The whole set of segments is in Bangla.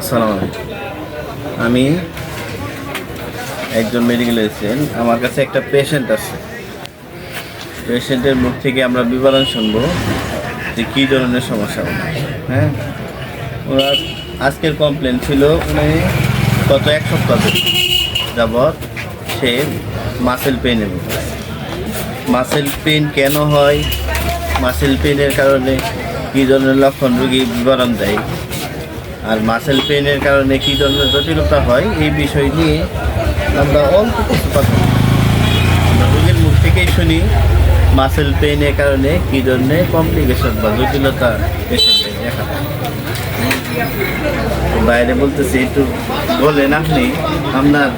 আসসালামু আলাইকুম। আমি একজন মেডিকেল এসেছেন আমার কাছে একটা পেশেন্ট আছে। পেশেন্টের মুখ থেকে আমরা বিবরণ শুনব যে কী ধরনের সমস্যা হ্যাঁ? ওনার আজকের কমপ্লেন ছিল, উনি গত এক সপ্তাহ যাবৎ সে মাসেল পেনে মাসেল পেন কেন হয়? মাসেল পেনের কারণে কী ধরনের লক্ষণ রোগী বিবরণ দেয়? আর মাসেল পেনের কারণে কী ধরনের জটিলতা হয়, এই বিষয় নিয়ে আমরা অল্প কিছু কথা। আমরা রোগীর মুখ থেকেই শুনি মাসেল পেনের কারণে কী ধরনের কমপ্লিকেশন বা জটিলতা বাইরে বলতেছি, একটু বলেন আপনি, আপনার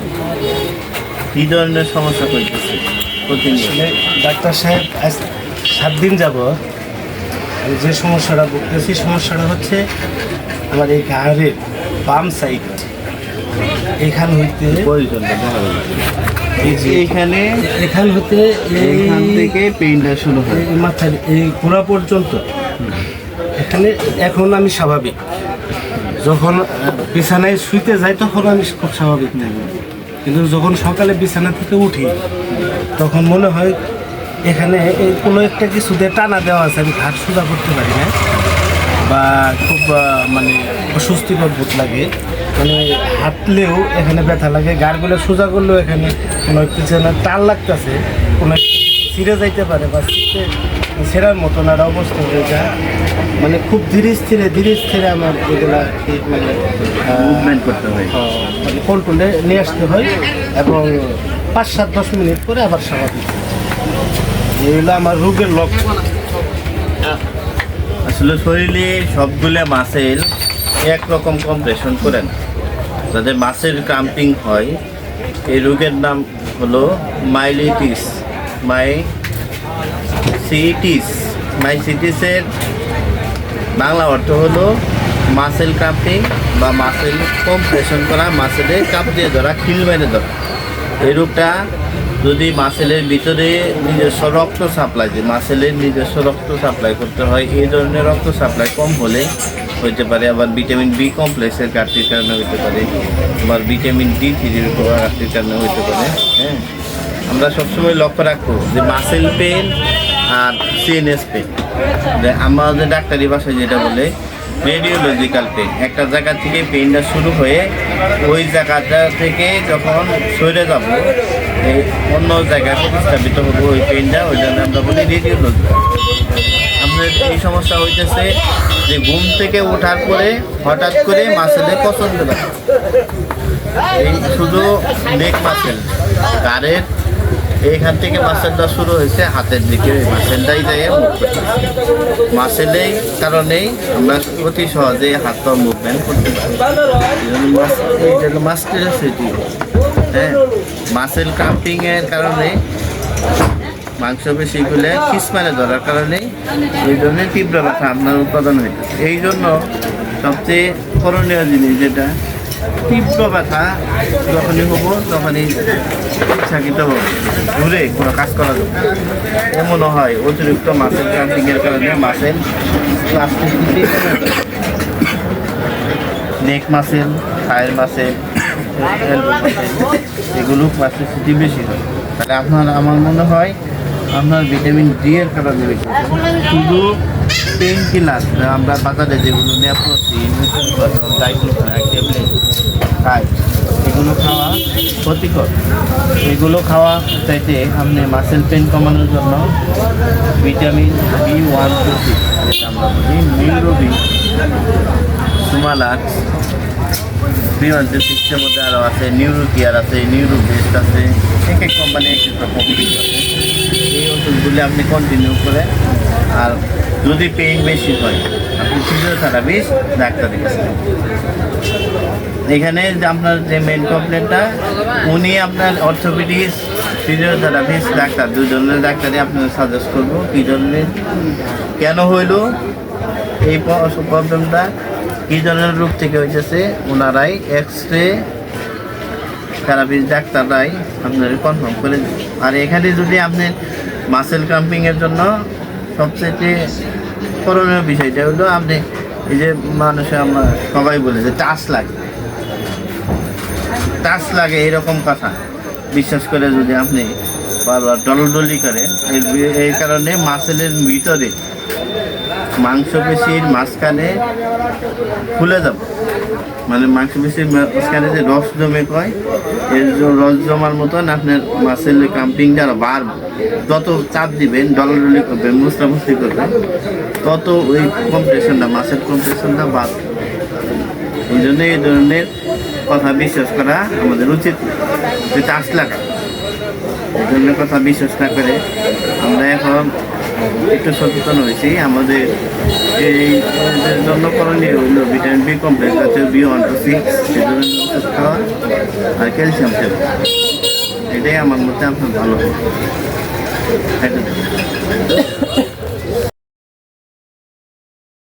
কী ধরনের সমস্যা করতেছে ডাক্তার সাহেব সাত দিন যাব যে সমস্যাটা ভুগতেছি সমস্যাটা হচ্ছে আমার এই ঘাড়ের বাম সাইড এখান হইতে এইখানে এখান হতে এইখান এই থেকে পেইনটা শুরু হয়। এই মাথার এই গোড়া পর্যন্ত। এখানে এখন আমি স্বাভাবিক। যখন বিছানায় শুইতে যাই তখন আমি খুব স্বাভাবিক। থাকি কিন্তু যখন সকালে বিছানা থেকে উঠি তখন মনে হয় এখানে এই কোনো একটা কিছুতে টানা দেওয়া আছে আমি ঘাট সোজা করতে পারি না। বা খুব মানে অস্বস্তিকর বোধ লাগে। মানে হাঁটলেও এখানে ব্যথা লাগে গাড়গুলো সোজা করলেও এখানে কোনো একটা যেন টান লাগতেছে কোনো ছিঁড়ে যাইতে পারে বা ছিঁড়তে ছেঁড়ার মতন একটা অবস্থা হয়ে যায়। মানে খুব ধীরে স্থিরে ধীরে স্থিরে আমার এগুলা মানে মুভমেন্ট করতে হয়। মানে কন্ট্রোলে নিয়ে আসতে হয় এবং পাঁচ সাত দশ মিনিট পরে আবার স্বাভাবিক। এই হলো আমার রোগের লক্ষণ। আসলে শরীরে সবগুলো মাসেল একরকম কম্প্রেশন করে না। যাদের মাসেল ক্রাম্পিং হয় এই রোগের নাম হলো মাইলিটিস মাই সিটিস মাইসিটিসের বাংলা অর্থ হলো মাসেল ক্রাম্পিং বা মাসেল কম্প্রেশন করা মাসেলে চাপ দিয়ে ধরা খিল মেরে ধরা। এই রোগটা যদি মাসেলের ভিতরে নিজস্ব রক্ত সাপ্লাই যে মাসেলের নিজস্ব রক্ত সাপ্লাই করতে হয়, এই ধরনের রক্ত সাপ্লাই কম হলে হইতে পারে আবার ভিটামিন বি কমপ্লেক্সের ঘাটতির কারণে হইতে পারে, আবার ভিটামিন ডি থ্রির ঘাটতির কারণে হইতে পারে হ্যাঁ। আমরা সবসময় লক্ষ্য রাখব যে মাসেল পেন আর সিএনএস পেন আমাদের ডাক্তারি ভাষায় যেটা বলে রেডিওলজিক্যাল পেন একটা জায়গা থেকে পেনটা শুরু হয়ে ওই জায়গাটা থেকে যখন সরে যাব অন্য জায়গায় প্রতিস্থাপিত হব ওই পেনটা ওই জন্য আমরা বলি রেডিওলজিক্যাল আমাদের এই সমস্যা হইতেছে যে ঘুম থেকে ওঠার পরে হঠাৎ করে মাসেলে পছন্দ লাগে এই শুধু নেক মাসেল গাড়ের এইখান থেকে মাসেলটা শুরু হয়েছে হাতের দিকে ওই মাসেলটাই মুখ মাসেলেই কারণেই আমরা অতি সহজে হাত পা মুভমেন্ট করতে পারি। এই জন্য হ্যাঁ মাসেল ক্রাম্পিং এর কারণে মাংস পেশিগুলো খিসমারে ধরার কারণে এই ধরনের তীব্র ব্যথা আপনার উৎপাদন হইতেছে এই জন্য সবচেয়ে করণীয় জিনিস যেটা, তীব্র ব্যথা যখনই হব তখনই ইচ্ছাকৃত হবে ঘুরে কোনো কাজ করা যাবে না। এমনও হয়, অতিরিক্ত মাসেল ক্রাম্পিংয়ের কারণে muscle plasticity neck muscle muscle muscle এগুলো প্লাস্টিসিটি বেশি হয়। তাহলে আপনার, আমার মনে হয় আপনার ভিটামিন ডি এর কারণে বেশি শুধু পেন কিলার আমরা বাজারে যেগুলো নেপ্রোসিন ট্যাবলেট খাই, এগুলো খাওয়া ক্ষতিকর। এগুলো খাওয়া চাইতে আপনি মাসেল পেন কমানোর জন্য vitamin B one two six আমরা বলি নিউরোবি সুমালাক্স বি ওয়ান টু মধ্যে আরও আছে নিউরো কেয়ার আছে নিউরো বেস্ট আছে, এক এক কোম্পানি এক এক রকম আছে। এই ওষুধগুলি আপনি কন্টিনিউ করেন আর যদি পেইন বেশি হয়, আপনি ফিজিওথেরাপিস্ট ডাক্তারের কাছে। এখানে আপনার যে মেন কমপ্লেনটা উনি আপনার অর্থোপেডিক্স ফিজিওথেরাপিস্ট ডাক্তার। দুজনের ডাক্তারই আপনার সাজেস্ট করব, কী ধরনের কেন হইল? এই প্রবলেমটা কী ধরনের রোগ থেকে হইতেছে? ওনারাই এক্স রে থেরাপিস্ট ডাক্তাররাই আপনার কনফার্ম করে দিবে। আর এখানে যদি আপনি মাসেল ক্রাম্পিংয়ের জন্য সবচেয়ে করণীয় বিষয়টা হলো আপনি এই যে মানুষে আমরা সবাই বলে যে টাচ লাগে। টাচ লাগে এরকম কথা। বিশ্বাস করে যদি আপনি বারবার ডলডলি করেন এই কারণে মাসেলের ভিতরে মাংসপেশির মাঝখানে ফুলে যাব। মানে মাংসপেশির মাঝখানে যে রস জমে কয়, এর রস জমার মতন আপনার মাছের ক্রাম্পিংটা আরও বাড়বে। যত চাপ দিবেন, ডলাডলি করবেন মুসলামুসলি করবেন, তত ওই কম্প্রেশনটা মাছের কম্প্রেশনটা বাড়বে। এই জন্য এই ধরনের কথা বিশ্বাস করা আমাদের উচিত। যে চাষ লাগা এই ধরনের কথা বিশ্বাস না করে আমরা এখন একটু সচেতন হয়েছি। আমাদের এই জন্য করণীয় হইল ভিটামিন বি কমপ্লেক্স আছে বি ওয়ান টু সিক্স আর ক্যালসিয়াম খেলা। এটাই আমার মধ্যে আপনার ভালো হবে।